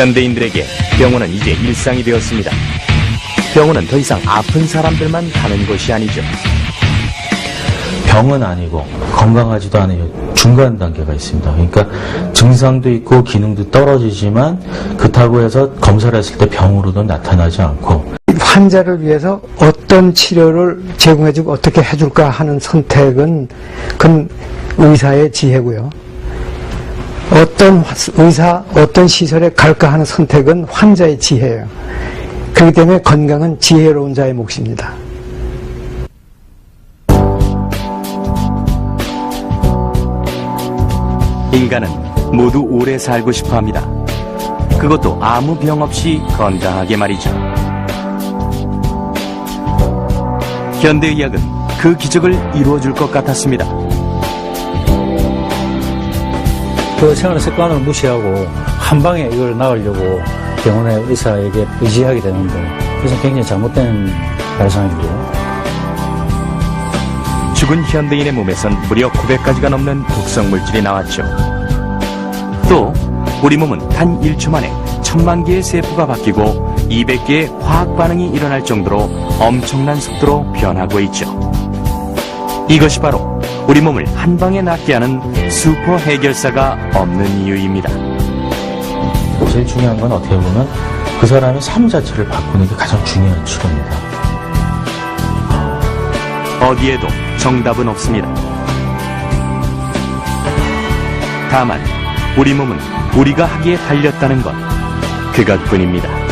현대인들에게 병원은 이제 일상이 되었습니다. 병원은 더 이상 아픈 사람들만 가는 곳이 아니죠. 병은 아니고 건강하지도 않은 중간 단계가 있습니다. 그러니까 증상도 있고 기능도 떨어지지만 그렇다고 해서 검사를 했을 때 병으로도 나타나지 않고 환자를 위해서 어떤 치료를 제공해주고 어떻게 해줄까 하는 선택은 그건 의사의 지혜고요. 어떤 화- 의사, 어떤 시설에 갈까 하는 선택은 환자의 지혜예요. 그렇기 때문에 건강은 지혜로운 자의 몫입니다. 인간은 모두 오래 살고 싶어 합니다. 그것도 아무 병 없이 건강하게 말이죠. 현대의학은 그 기적을 이루어줄 것 같았습니다. 그 생활 습관을 무시하고 한 방에 이걸 나으려고 병원의 의사에게 의지하게 되는데 그것은 굉장히 잘못된 발상이고요. 죽은 현대인의 몸에선 무려 900가지가 넘는 독성 물질이 나왔죠. 또 우리 몸은 단 1초 만에 천만 개의 세포가 바뀌고 200개의 화학 반응이 일어날 정도로 엄청난 속도로 변하고 있죠. 이것이 바로 우리 몸을 한 방에 낫게 하는 슈퍼 해결사가 없는 이유입니다. 제일 중요한 건 어떻게 보면 그 사람의 삶 자체를 바꾸는 게 가장 중요한 치료입니다. 어디에도 정답은 없습니다. 다만 우리 몸은 우리가 하기에 달렸다는 것 그것뿐입니다.